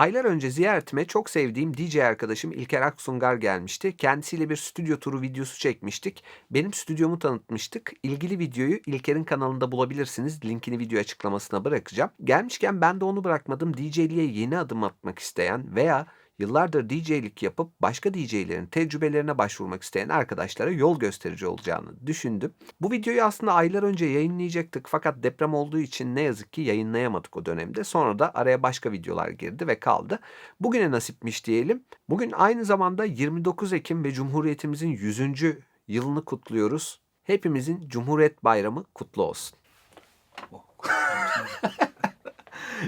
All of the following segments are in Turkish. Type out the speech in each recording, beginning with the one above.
Aylar önce ziyaretime çok sevdiğim DJ arkadaşım İlker Aksungar gelmişti. Kendisiyle bir stüdyo turu videosu çekmiştik. Benim stüdyomu tanıtmıştık. İlgili videoyu İlker'in kanalında bulabilirsiniz. Linkini video açıklamasına bırakacağım. Gelmişken ben de onu bırakmadım. DJ'liğe yeni adım atmak isteyen veya yıllardır DJ'lik yapıp başka DJ'lerin tecrübelerine başvurmak isteyen arkadaşlara yol gösterici olacağını düşündüm. Bu videoyu aslında aylar önce yayınlayacaktık fakat deprem olduğu için ne yazık ki yayınlayamadık o dönemde. Sonra da araya başka videolar girdi ve kaldı. Bugüne nasipmiş diyelim. Bugün aynı zamanda 29 Ekim ve Cumhuriyetimizin 100. yılını kutluyoruz. Hepimizin Cumhuriyet Bayramı kutlu olsun.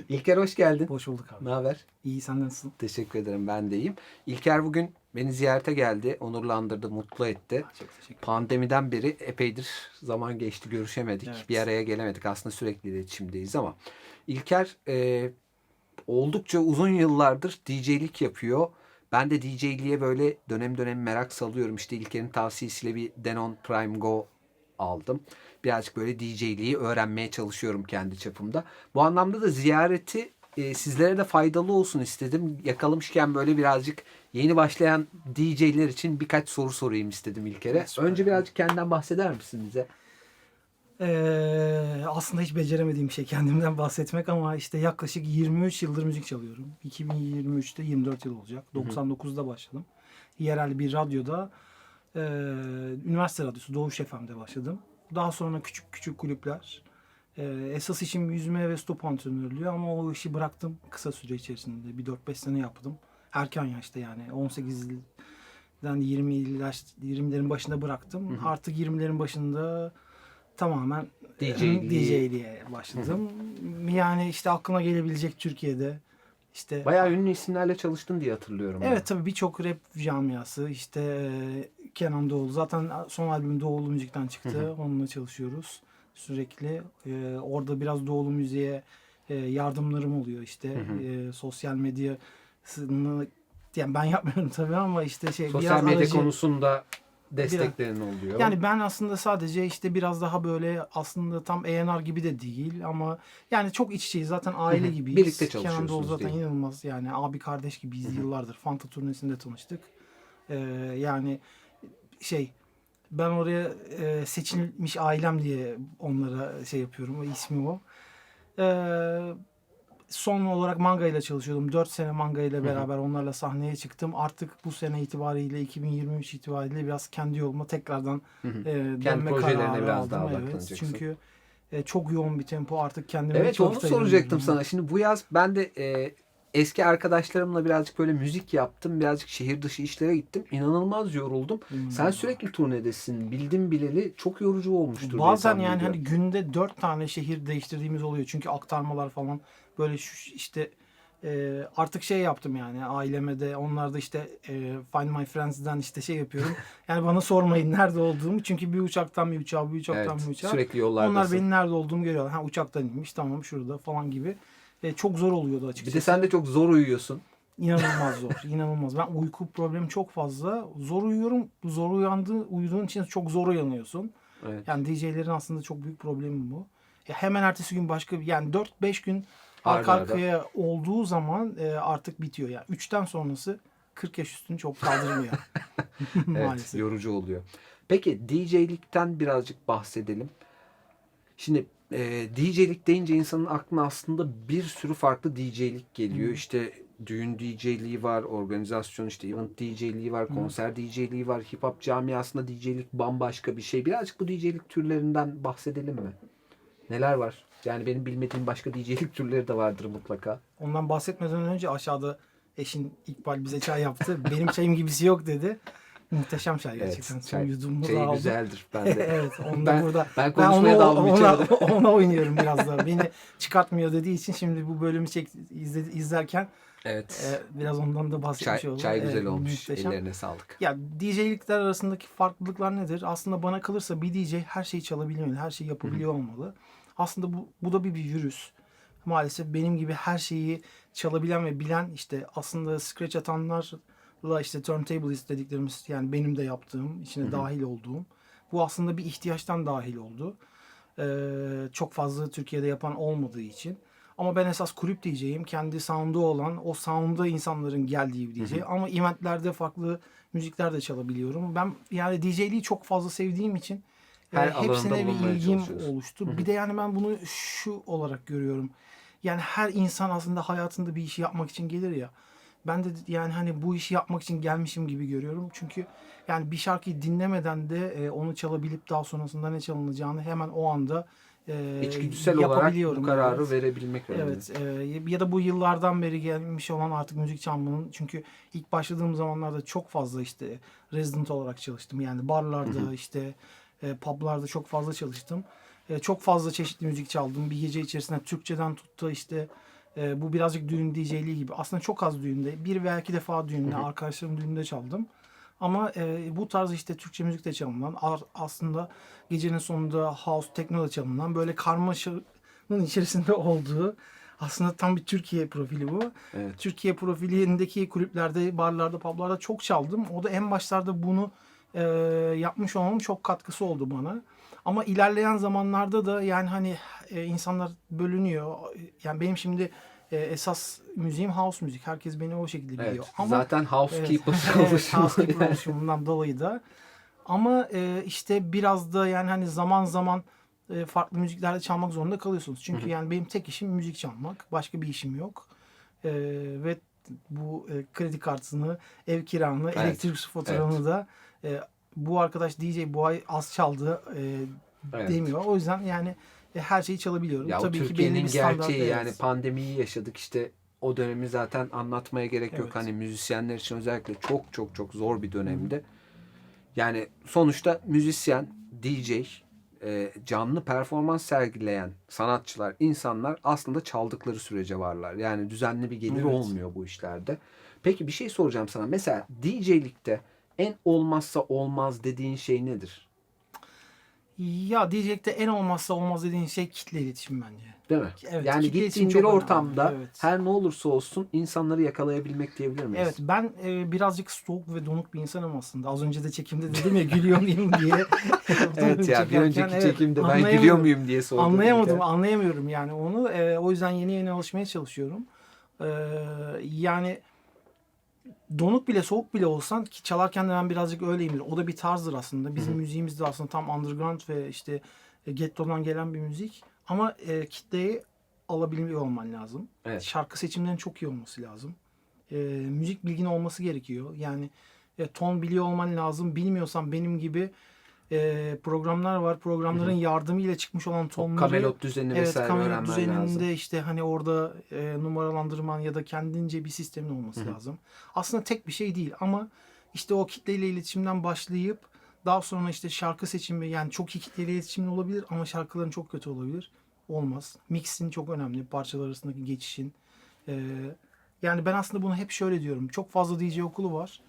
İlker hoş geldin. Hoş bulduk abi. Ne haber? İyi sen nasılsın? Teşekkür ederim ben de iyiyim. İlker bugün beni ziyarete geldi. Onurlandırdı, mutlu etti. Çok teşekkür. Pandemiden beri epeydir zaman geçti görüşemedik. Evet. Bir araya gelemedik. Aslında sürekli iletişimdeyiz ama İlker e, oldukça uzun yıllardır DJ'lik yapıyor. Ben de DJ'liğe böyle dönem dönem merak salıyorum. İşte İlker'in tavsiyesiyle bir Denon Prime Go aldım. Birazcık böyle DJ'liği öğrenmeye çalışıyorum kendi çapımda. Bu anlamda da ziyareti e, sizlere de faydalı olsun istedim. Yakalamışken böyle birazcık yeni başlayan DJ'ler için birkaç soru sorayım istedim İlker'e. Süper. Önce birazcık kendinden bahseder misin bize? Ee, aslında hiç beceremediğim bir şey kendimden bahsetmek ama işte yaklaşık 23 yıldır müzik çalıyorum. 2023'te 24 yıl olacak. 99'da başladım. Yerel bir radyoda e, üniversite radyosu Doğuş FM'de başladım. Daha sonra küçük küçük kulüpler. E, esas işim yüzme ve stop antrenörlüğü ama o işi bıraktım kısa süre içerisinde. Bir 4-5 sene yaptım. Erken yaşta yani 18 den 20 yaş 20'lerin başında bıraktım. Artık 20'lerin başında tamamen. DJ'liğe başladım. Yani işte aklına gelebilecek Türkiye'de işte Bayağı ünlü isimlerle çalıştın diye hatırlıyorum. ben. Evet tabii birçok rap camiası işte e, Kenan Doğulu zaten son albüm Doğulu Müzik'ten çıktı. Onunla çalışıyoruz sürekli. E, orada biraz Doğulu müziğe e, yardımlarım oluyor işte. E, sosyal medyasını yani ben yapmıyorum tabii ama işte şey Sosyal biraz medya aracı- konusunda desteklerin oluyor. yani ben aslında sadece işte biraz daha böyle aslında tam A&R gibi de değil ama yani çok iç içeyiz. Zaten aile Hı hı. gibiyiz. Birlikte Kenan çalışıyorsunuz Doğulu zaten değil inanılmaz yani abi kardeş gibiyiz yıllardır. Fanta turnesinde tanıştık. Ee, yani şey ben oraya e, seçilmiş ailem diye onlara şey yapıyorum. İsmi o. Ee, son olarak manga ile çalışıyordum. 4 sene manga ile beraber onlarla sahneye çıktım. Artık bu sene itibariyle 2023 itibariyle biraz kendi yoluma tekrardan e, dönme kararı biraz aldım. daha Evet. Çünkü e, çok yoğun bir tempo artık kendime Evet hiç onu vakit soracaktım sana. Şimdi bu yaz ben de e, eski arkadaşlarımla birazcık böyle müzik yaptım. Birazcık şehir dışı işlere gittim. İnanılmaz yoruldum. Hmm. Sen sürekli turnedesin. Bildim bileli çok yorucu olmuştur. Bazen yani hani günde dört tane şehir değiştirdiğimiz oluyor. Çünkü aktarmalar falan böyle şu işte e, artık şey yaptım yani aileme de onlar da işte e, Find My Friends'den işte şey yapıyorum. yani bana sormayın nerede olduğumu. Çünkü bir uçaktan bir uçağa, bir uçaktan Evet, bir uçağa. sürekli yollardasın. Onlar benim nerede olduğumu görüyorlar. Ha uçaktan inmiş tamam şurada falan gibi. E, çok zor oluyordu Bir açıkçası. de sen de çok zor uyuyorsun. İnanılmaz zor. inanılmaz. Ben uyku problemi çok fazla. Zor uyuyorum. Zor uyandığı, uyuduğun için çok zor uyanıyorsun. Evet. Yani DJ'lerin aslında çok büyük problemi bu. Ya hemen ertesi gün başka bir yani 4-5 gün arka arda. arkaya olduğu zaman e, artık bitiyor. Yani 3'ten sonrası 40 yaş üstünü çok kaldırmıyor. Evet, Maalesef. yorucu oluyor. Peki DJ'likten birazcık bahsedelim. Şimdi e, DJ'lik deyince insanın aklına aslında bir sürü farklı DJ'lik geliyor. İşte düğün DJ'liği var, organizasyon işte event DJ'liği var, konser DJ'liği var. Hip hop camiasında DJ'lik bambaşka bir şey. Birazcık bu DJ'lik türlerinden bahsedelim mi? Neler var? Yani benim bilmediğim başka DJ'lik türleri de vardır mutlaka. Ondan bahsetmeden önce aşağıda eşin İkbal bize çay yaptı. Benim çayım gibisi yok dedi. Muhteşem çay gerçekten. Evet, Son çay, yudumuzu çayı aldım. güzeldir. Ben de. evet, onu Ben- burada. ben konuşmaya onu- daldım ona, ona oynuyorum biraz da. Beni çıkartmıyor dediği için şimdi bu bölümü çek, izle- izlerken Evet. e, biraz ondan da bahsetmiş çay, oldum. çay güzel Evet, olmuş. muhteşem. Ellerine sağlık. Ya DJ'likler arasındaki farklılıklar nedir? Aslında bana kalırsa bir DJ her şeyi çalabiliyor, her şeyi yapabiliyor olmalı. Aslında bu, bu da bir, bir virüs. Maalesef benim gibi her şeyi çalabilen ve bilen işte aslında scratch atanlarla işte turntablist dediklerimiz yani benim de yaptığım, içine dahil olduğum. Bu aslında bir ihtiyaçtan dahil oldu. Ee, çok fazla Türkiye'de yapan olmadığı için. Ama ben esas kulüp DJ'yim. Kendi sound'u olan, o sound'a insanların geldiği bir DJ. Ama eventlerde farklı müzikler de çalabiliyorum. Ben yani DJ'liği çok fazla sevdiğim için Her e, hepsine bir ilgim oluştu. Bir de yani ben bunu şu olarak görüyorum. Yani her insan aslında hayatında bir işi yapmak için gelir ya. Ben de yani hani bu işi yapmak için gelmişim gibi görüyorum. Çünkü yani bir şarkıyı dinlemeden de e, onu çalabilip daha sonrasında ne çalınacağını hemen o anda e, İçgüdüsel olarak bu kararı Evet. verebilmek önemli. Evet e, ya da bu yıllardan beri gelmiş olan artık müzik çalmanın çünkü ilk başladığım zamanlarda çok fazla işte resident olarak çalıştım. Yani barlarda işte e, publarda çok fazla çalıştım. E, çok fazla çeşitli müzik çaldım. Bir gece içerisinde Türkçeden tuttu işte e, bu birazcık düğün DJ'liği gibi. Aslında çok az düğünde bir veya iki defa düğünde arkadaşlarım düğünde çaldım. Ama e, bu tarz işte Türkçe müzik de çalınan aslında gecenin sonunda house techno da çalınan böyle karmaşanın içerisinde olduğu aslında tam bir Türkiye profili bu. Evet. Türkiye profilindeki kulüplerde, barlarda, publarda çok çaldım. O da en başlarda bunu e, yapmış olmamın çok katkısı oldu bana. Ama ilerleyen zamanlarda da yani hani e, insanlar bölünüyor. Yani benim şimdi e, esas müziğim house müzik. Herkes beni o şekilde biliyor. Evet. Ama Zaten housekeeper evet, housekeeper yani. oluşumundan dolayı da. Ama e, işte biraz da yani hani zaman zaman e, farklı müziklerde çalmak zorunda kalıyorsunuz. Çünkü yani benim tek işim müzik çalmak. Başka bir işim yok. E, ve bu e, kredi kartını, ev kiranı, Evet, elektrik faturanı da e, bu arkadaş DJ bu ay az çaldı e, Evet. demiyor. O yüzden yani e, her şeyi çalabiliyorum. Ya Tabii ki belli bir gerçeği yani evet. pandemiyi yaşadık işte o dönemi zaten anlatmaya gerek yok. Evet. Hani müzisyenler için özellikle çok çok çok zor bir dönemde. Yani sonuçta müzisyen, DJ, e, canlı performans sergileyen sanatçılar, insanlar aslında çaldıkları sürece varlar. Yani düzenli bir gelir Evet. olmuyor bu işlerde. Peki bir şey soracağım sana. Mesela DJ'likte en olmazsa olmaz dediğin şey nedir? Ya diyecekte en olmazsa olmaz dediğin şey kitle iletişim bence. Değil mi? Evet, yani gittiğin bir önemli. ortamda Evet. her ne olursa olsun insanları yakalayabilmek diyebilir miyiz? Evet ben e, birazcık soğuk ve donuk bir insanım aslında. Az önce de çekimde dedim ya gülüyor muyum diye. Evet ya bir önceki evet, çekimde ben gülüyor muyum diye sordum. Anlayamadım, kere. anlayamıyorum yani onu. E, o yüzden yeni yeni alışmaya çalışıyorum. E, yani donuk bile soğuk bile olsan ki çalarken de ben birazcık öyleyimdir. O da bir tarzdır aslında. Bizim müziğimiz de aslında tam underground ve işte e, getto'dan gelen bir müzik. Ama e, kitleyi alabiliyor olman lazım. Evet. Şarkı seçimlerinin çok iyi olması lazım. E, müzik bilgin olması gerekiyor. Yani e, ton biliyor olman lazım. Bilmiyorsan benim gibi e, programlar var. Programların yardımıyla çıkmış olan tonları kamelot düzenini Evet vesaire öğrenmen düzeninde lazım. işte hani orada e, numaralandırman ya da kendince bir sistemin olması lazım. Aslında tek bir şey değil ama işte o kitleyle iletişimden başlayıp daha sonra işte şarkı seçimi yani çok iyi kitleyle iletişimin olabilir ama şarkıların çok kötü olabilir. Olmaz. Mixin çok önemli. Parçalar arasındaki geçişin. E, yani ben aslında bunu hep şöyle diyorum. Çok fazla DJ okulu var.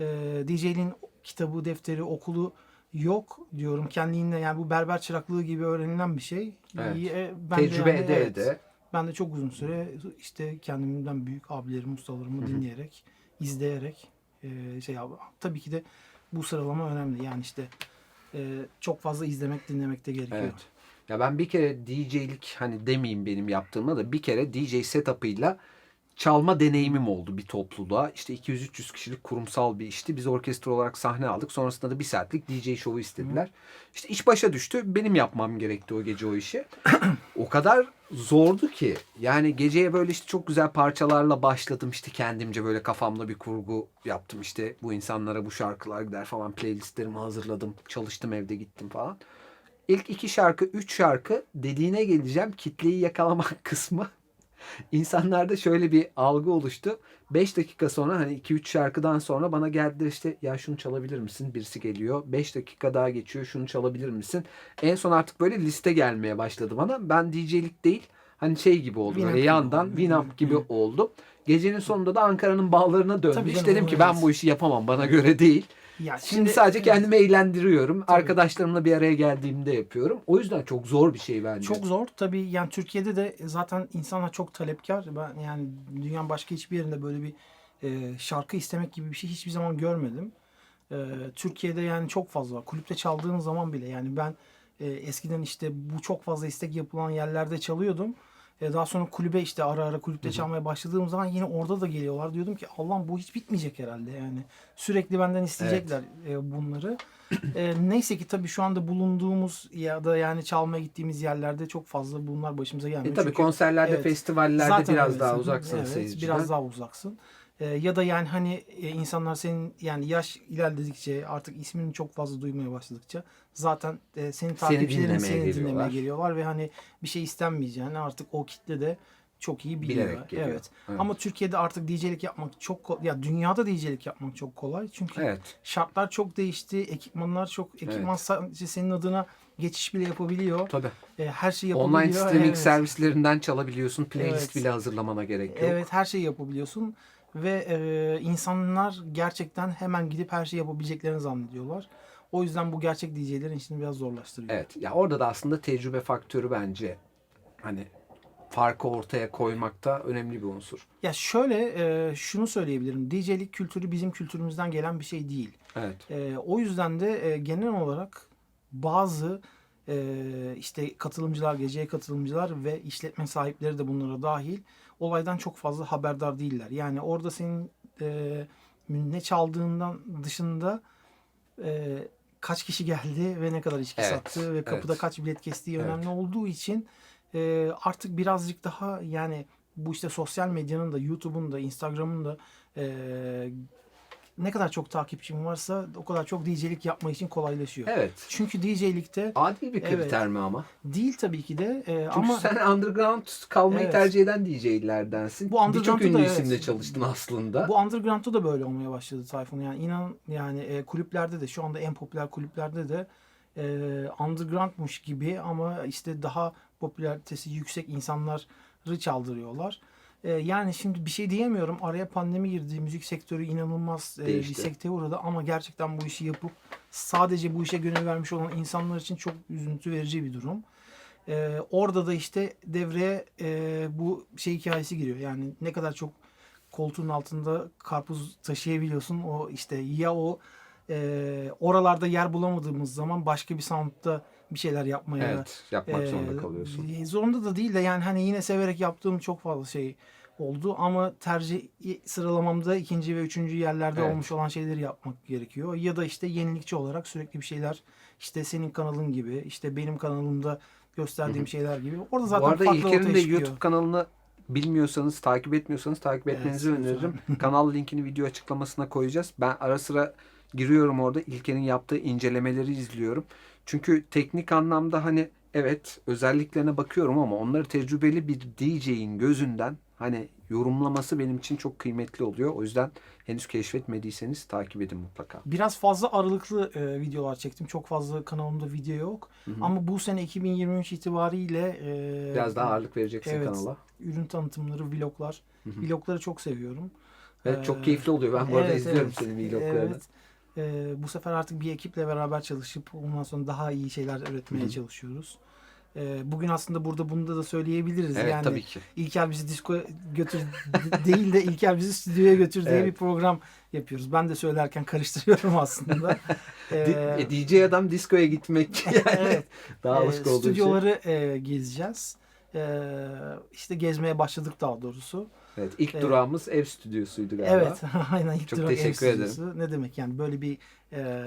E, DJ'liğin kitabı, defteri, okulu yok diyorum. Kendiliğinden yani bu berber çıraklığı gibi öğrenilen bir şey. Evet. E, ben Tecrübe yani ede evet, ede. Ben de çok uzun süre işte kendimden büyük abilerimi, ustalarımı dinleyerek, izleyerek e, şey yap- Tabii ki de bu sıralama önemli. Yani işte e, çok fazla izlemek, dinlemek de gerekiyor. Evet. Ya ben bir kere DJ'lik hani demeyeyim benim yaptığıma da bir kere DJ setup'ıyla çalma deneyimim oldu bir topluluğa. İşte 200-300 kişilik kurumsal bir işti. Biz orkestra olarak sahne aldık. Sonrasında da bir saatlik DJ şovu istediler. İşte iş başa düştü. Benim yapmam gerekti o gece o işi. o kadar zordu ki. Yani geceye böyle işte çok güzel parçalarla başladım. İşte kendimce böyle kafamda bir kurgu yaptım. İşte bu insanlara bu şarkılar gider falan. Playlistlerimi hazırladım. Çalıştım evde gittim falan. İlk iki şarkı, üç şarkı dediğine geleceğim. Kitleyi yakalamak kısmı. İnsanlarda şöyle bir algı oluştu. 5 dakika sonra hani 2-3 şarkıdan sonra bana geldiler işte ya şunu çalabilir misin? Birisi geliyor. 5 dakika daha geçiyor. Şunu çalabilir misin? En son artık böyle liste gelmeye başladı bana. Ben DJ'lik değil hani şey gibi oldu. Böyle yandan. Winamp gibi oldu. Gecenin sonunda da Ankara'nın bağlarına döndü. Tabii canım, dedim ki ben bu işi yapamam. Bana göre değil. Ya Şimdi, sadece evet, kendimi eğlendiriyorum. Arkadaşlarımla bir araya geldiğimde yapıyorum. O yüzden çok zor bir şey bence. Çok zor. Tabii yani Türkiye'de de zaten insanlar çok talepkar. Ben yani dünyanın başka hiçbir yerinde böyle bir e, şarkı istemek gibi bir şey hiçbir zaman görmedim. E, Türkiye'de yani çok fazla var. Kulüpte çaldığın zaman bile yani ben e, eskiden işte bu çok fazla istek yapılan yerlerde çalıyordum. E, daha sonra kulübe işte ara ara kulüpte çalmaya başladığım zaman yine orada da geliyorlar. Diyordum ki Allah'ım bu hiç bitmeyecek herhalde yani. Sürekli benden isteyecekler e, bunları. E, neyse ki tabii şu anda bulunduğumuz ya da yani çalmaya gittiğimiz yerlerde çok fazla bunlar başımıza gelmiyor. E tabii Çünkü- konserlerde, Evet. festivallerde Zaten biraz öylesin. daha uzaksın evet, seyirciden. Biraz daha uzaksın. Ee, ya da yani hani e, insanlar senin yani yaş ilerledikçe artık ismini çok fazla duymaya başladıkça zaten e, senin takipçilerin dinlemeye seni dinlemeye geliyorlar. geliyorlar ve hani bir şey istenmeyeceğini artık o kitle de çok iyi biliyor. Bilerek geliyor. Evet. Evet. Ama Türkiye'de artık DJ'lik yapmak çok ya dünyada DJ'lik yapmak çok kolay. Çünkü Evet. şartlar çok değişti. Ekipmanlar çok ekipman Evet. sadece senin adına geçiş bile yapabiliyor. Tabii. E, her şeyi yapabiliyor. Online streaming Evet. servislerinden çalabiliyorsun. Playlist Evet. bile hazırlamana gerek yok. Evet her şeyi yapabiliyorsun ve e, insanlar gerçekten hemen gidip her şeyi yapabileceklerini zannediyorlar. O yüzden bu gerçek DJ'lerin işini biraz zorlaştırıyor. Evet. Ya orada da aslında tecrübe faktörü bence hani farkı ortaya koymakta önemli bir unsur. Ya şöyle e, şunu söyleyebilirim. DJ'lik kültürü bizim kültürümüzden gelen bir şey değil. Evet. E, o yüzden de e, genel olarak bazı e, işte katılımcılar, geceye katılımcılar ve işletme sahipleri de bunlara dahil olaydan çok fazla haberdar değiller. Yani orada senin e, ne çaldığından dışında e, kaç kişi geldi ve ne kadar içki Evet, sattı ve kapıda evet. kaç bilet kestiği Evet. önemli olduğu için e, artık birazcık daha yani bu işte sosyal medyanın da YouTube'un da Instagram'ın da e, ne kadar çok takipçim varsa o kadar çok DJ'lik yapma için kolaylaşıyor. Evet. Çünkü DJ'likte Adil bir Evet. kriter mi ama? değil tabii ki de e, Çünkü ama sen underground kalmayı Evet. tercih eden DJ'lerdensin. Bu Birçok ünlü da evet. isimle çalıştın aslında. bu underground'da da böyle olmaya başladı Tayfun. Yani inan yani e, kulüplerde de şu anda en popüler kulüplerde de e, undergroundmuş gibi ama işte daha popülaritesi yüksek insanları çaldırıyorlar. E, yani şimdi bir şey diyemiyorum. Araya pandemi girdi. Müzik sektörü inanılmaz e, bir Değişti. sekteye uğradı ama gerçekten bu işi yapıp sadece bu işe gönül vermiş olan insanlar için çok üzüntü verici bir durum. E, orada da işte devreye e, bu şey hikayesi giriyor. Yani ne kadar çok koltuğun altında karpuz taşıyabiliyorsun. O işte ya o e, oralarda yer bulamadığımız zaman başka bir soundda bir şeyler yapmaya Evet. Yapmak e, zorunda kalıyorsun. e, Zorunda da değil de yani hani yine severek yaptığım çok fazla şey oldu ama tercih sıralamamda ikinci ve üçüncü yerlerde Evet. olmuş olan şeyleri yapmak gerekiyor. Ya da işte yenilikçi olarak sürekli bir şeyler işte senin kanalın gibi işte benim kanalımda gösterdiğim şeyler gibi. Orada zaten Bu arada farklı İlker'in de çıkıyor. YouTube kanalını bilmiyorsanız, takip etmiyorsanız takip Evet, etmenizi lütfen. öneririm. Kanal linkini video açıklamasına koyacağız. Ben ara sıra giriyorum orada. İlker'in yaptığı incelemeleri izliyorum. Çünkü teknik anlamda hani evet özelliklerine bakıyorum ama onları tecrübeli bir DJ'in gözünden hani yorumlaması benim için çok kıymetli oluyor. O yüzden henüz keşfetmediyseniz takip edin mutlaka. Biraz fazla aralıklı e, videolar çektim. Çok fazla kanalımda video yok. Ama bu sene 2023 itibariyle e, Biraz daha ağırlık vereceksin evet. kanala. ürün tanıtımları, vloglar. Vlogları çok seviyorum. Evet çok keyifli oluyor. Ben bu arada evet, izliyorum evet. senin vloglarını. Evet. Ee, bu sefer artık bir ekiple beraber çalışıp ondan sonra daha iyi şeyler üretmeye Hı hı. çalışıyoruz. Ee, bugün aslında burada bunu da söyleyebiliriz. Evet yani tabii ki. İlker bizi disco götür değil de İlker bizi stüdyoya götür diye Evet. bir program yapıyoruz. Ben de söylerken karıştırıyorum aslında. Ee, e, DJ adam diskoya gitmek yani evet. daha Ee, alışık olduğu şey. stüdyoları e, gezeceğiz. Ee, işte gezmeye başladık daha doğrusu. Evet, ilk Evet. durağımız ev stüdyosuydu galiba. Evet, aynen ilk Çok durak ev teşekkür ederim. stüdyosu. Ne demek yani böyle bir e,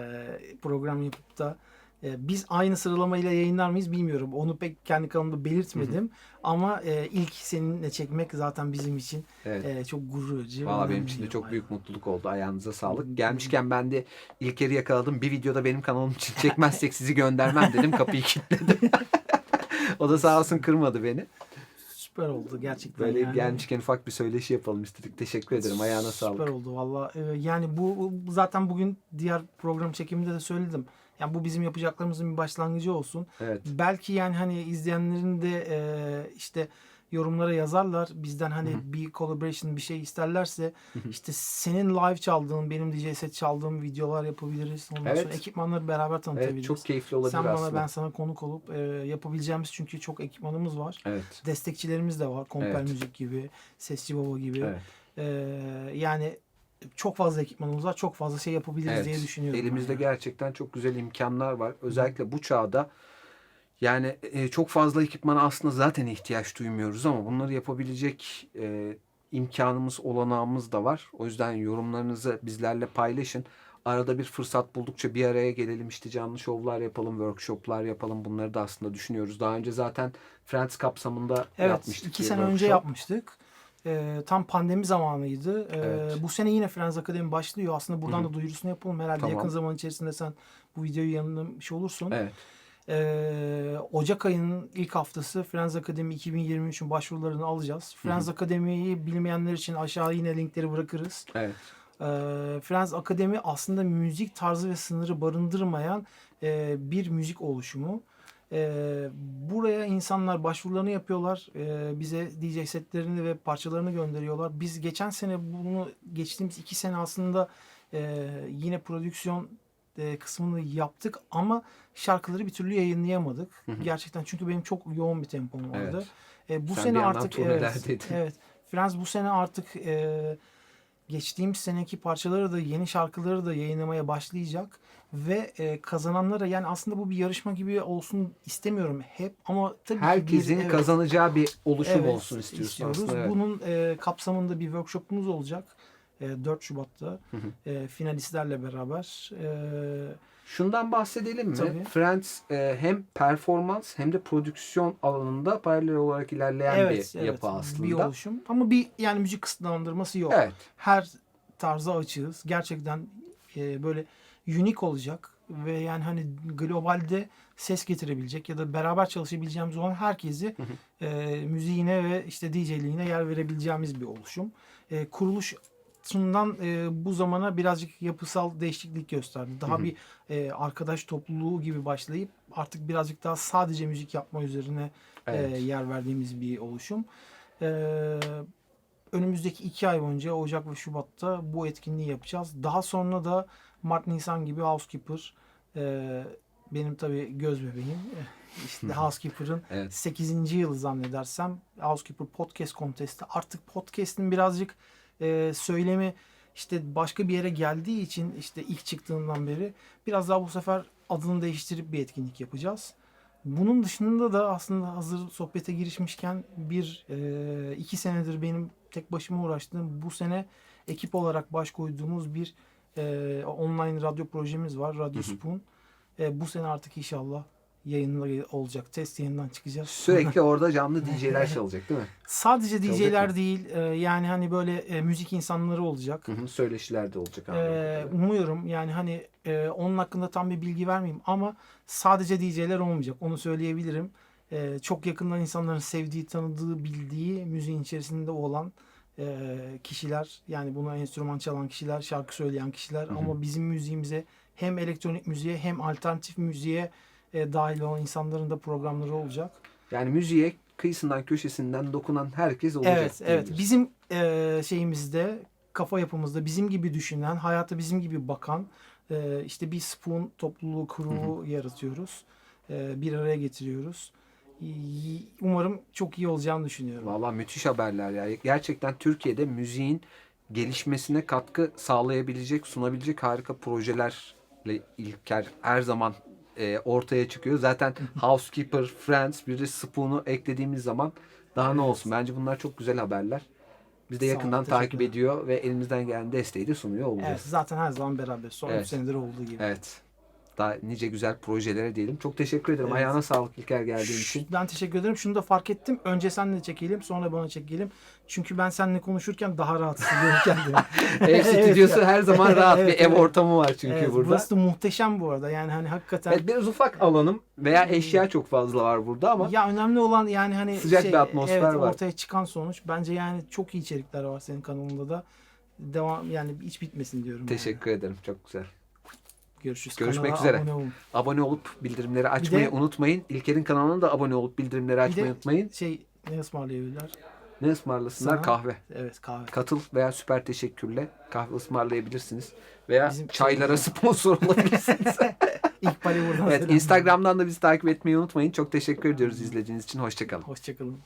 program yapıp da e, biz aynı sıralamayla yayınlar mıyız bilmiyorum. Onu pek kendi kanalımda belirtmedim. Ama e, ilk seninle çekmek zaten bizim için Evet. e, çok gurur verici. Valla benim için de çok büyük mutluluk oldu. Ayağınıza sağlık. Gelmişken ben de İlker'i yakaladım. Bir videoda benim kanalım için çekmezsek sizi göndermem dedim. Kapıyı kilitledim. o da sağ olsun kırmadı beni. Süper oldu gerçekten. Böyle yani. gelmişken ufak bir söyleşi yapalım istedik. Teşekkür ederim. Ayağına Süper sağlık. oldu valla. Ee, yani bu bu zaten bugün diğer program çekiminde de söyledim. Yani bu bizim yapacaklarımızın bir başlangıcı olsun. Evet. Belki yani hani izleyenlerin de e, işte yorumlara yazarlar. Bizden hani bir collaboration bir şey isterlerse işte senin live çaldığın, benim DJ set çaldığım videolar yapabiliriz. Ondan Evet. sonra ekipmanları beraber tanıtabiliriz. Evet çok keyifli olabilir Sen bana aslında. ben sana konuk olup e, yapabileceğimiz çünkü çok ekipmanımız var. Evet. Destekçilerimiz de var. Kompel Evet. Müzik gibi, Sesçi Baba gibi. Evet. Ee, yani çok fazla ekipmanımız var. Çok fazla şey yapabiliriz Evet. diye düşünüyorum. Elimizde yani. gerçekten çok güzel imkanlar var. Özellikle bu çağda Yani e, çok fazla ekipmana aslında zaten ihtiyaç duymuyoruz ama bunları yapabilecek e, imkanımız, olanağımız da var. O yüzden yorumlarınızı bizlerle paylaşın. Arada bir fırsat buldukça bir araya gelelim işte canlı şovlar yapalım, workshoplar yapalım. Bunları da aslında düşünüyoruz. Daha önce zaten Friends kapsamında Evet, yapmıştık. iki bir sene önce yapmıştık. Ee, tam pandemi zamanıydı. Ee, Evet. Bu sene yine Friends Akademi başlıyor. Aslında buradan Hı hı. da duyurusunu yapalım. Herhalde Tamam. yakın zaman içerisinde sen bu videoyu yayınlamış olursun. Evet. Ee, Ocak ayının ilk haftası Friends Akademi 2023'ün başvurularını alacağız. Friends Akademi'yi bilmeyenler için aşağı yine linkleri bırakırız. Evet. Ee, Friends Akademi aslında müzik tarzı ve sınırı barındırmayan e, bir müzik oluşumu. Ee, buraya insanlar başvurularını yapıyorlar. Ee, bize DJ setlerini ve parçalarını gönderiyorlar. Biz geçen sene bunu geçtiğimiz iki sene aslında e, yine prodüksiyon e, kısmını yaptık ama şarkıları bir türlü yayınlayamadık. Hı hı. Gerçekten çünkü benim çok yoğun bir tempom vardı. E, bu Sen sene artık evet, turnelerdeydin. evet. Friends bu sene artık e, geçtiğimiz seneki parçaları da yeni şarkıları da yayınlamaya başlayacak ve e, kazananlara yani aslında bu bir yarışma gibi olsun istemiyorum hep ama tabii ki Herkesin bir, evet, kazanacağı bir oluşum evet, olsun istiyorsun istiyoruz. aslında. Evet. Bunun e, kapsamında bir workshopumuz olacak. E, 4 Şubat'ta Hı hı. e, finalistlerle beraber. E, Şundan bahsedelim mi? Tabii. Friends e, hem performans hem de prodüksiyon alanında paralel olarak ilerleyen evet, bir evet, yapı bir aslında. oluşum. Ama bir yani müzik kısıtlandırması yok. Evet. her tarza açığız. Gerçekten e, böyle unik olacak ve yani hani globalde ses getirebilecek ya da beraber çalışabileceğimiz olan herkesi Hı e, müziğine ve işte DJ'liğine yer verebileceğimiz bir oluşum. E, kuruluşundan e, bu zamana birazcık yapısal değişiklik gösterdi. Daha Hı hı. bir e, arkadaş topluluğu gibi başlayıp artık birazcık daha sadece müzik yapma üzerine Evet. e, yer verdiğimiz bir oluşum. E, önümüzdeki iki ay boyunca Ocak ve Şubat'ta bu etkinliği yapacağız. Daha sonra da Mart Nisan gibi Housekeeper e, benim tabii göz bebeğim. İşte Housekeeper'ın Evet. 8. yılı zannedersem Housekeeper Podcast Contest'i. Artık podcast'in birazcık e, söylemi işte başka bir yere geldiği için işte ilk çıktığından beri biraz daha bu sefer adını değiştirip bir etkinlik yapacağız. Bunun dışında da aslında hazır sohbete girişmişken bir e, iki senedir benim tek başıma uğraştığım bu sene ekip olarak baş koyduğumuz bir e, online radyo projemiz var. Radyo. Spoon. E, bu sene artık inşallah yayında olacak. Test yayından çıkacağız. Sürekli orada canlı DJ'ler çalacak değil mi? Sadece DJ'ler değil e, yani hani böyle e, müzik insanları olacak. Hı hı, Söyleşiler de olacak. Anladığım umuyorum yani hani e, onun hakkında tam bir bilgi vermeyeyim ama sadece DJ'ler olmayacak onu söyleyebilirim. E, çok yakından insanların sevdiği, tanıdığı, bildiği müziğin içerisinde olan e, kişiler yani buna enstrüman çalan kişiler, şarkı söyleyen kişiler Hı hı. ama bizim müziğimize hem elektronik müziğe hem alternatif müziğe e, dahil olan insanların da programları olacak. Yani müziğe kıyısından köşesinden dokunan herkes olacak. Evet, evet. Bizim e, şeyimizde, kafa yapımızda bizim gibi düşünen, hayata bizim gibi bakan e, işte bir spoon topluluğu, kuru yaratıyoruz. E, bir araya getiriyoruz. Umarım çok iyi olacağını düşünüyorum. Vallahi müthiş haberler ya. Gerçekten Türkiye'de müziğin gelişmesine katkı sağlayabilecek, sunabilecek harika projelerle İlker her zaman e, ortaya çıkıyor. Zaten Housekeeper, Friends, bir de Spoon'u eklediğimiz zaman daha ne Evet. olsun. Bence bunlar çok güzel haberler. Biz de Sağ yakından takip teşekkürler. ediyor ve elimizden gelen desteği de sunuyor Evet, olacağız. zaten her zaman beraber. Son Evet. senedir olduğu gibi. Evet. Daha nice güzel projelere diyelim. Çok teşekkür ederim. Evet. Ayağına sağlık İlker geldiğin için. Ben teşekkür ederim. Şunu da fark ettim. Önce senle çekelim, sonra bana çekelim. Çünkü ben seninle konuşurken daha rahat hissediyorum kendimi. Ev stüdyosu her zaman rahat Evet, bir ev evet. ortamı var çünkü Evet, burada. Burası da muhteşem bu arada. Yani hani hakikaten Evet, biraz ufak alanım veya eşya çok fazla var burada ama Ya önemli olan yani hani Sıcak bir atmosfer evet, var. ortaya çıkan sonuç. Bence yani çok iyi içerikler var senin kanalında da. Devam yani hiç bitmesin diyorum. yani. teşekkür ederim. Çok güzel. Görüşürüz. Görüşmek Kanala üzere. abone olun. Abone olup bildirimleri açmayı de- unutmayın. İlker'in kanalına da abone olup bildirimleri açmayı de- unutmayın. Şey ne ısmarlayabilirler? Ne ısmarlasınlar? Sana- Kahve. Evet kahve. Katıl veya süper teşekkürle kahve ısmarlayabilirsiniz. Veya Bizim- çaylara sponsor olabilirsiniz. İlk pali buradan evet. Instagram'dan da bizi takip etmeyi unutmayın. Çok teşekkür ediyoruz izlediğiniz için. Hoşçakalın. Hoşçakalın.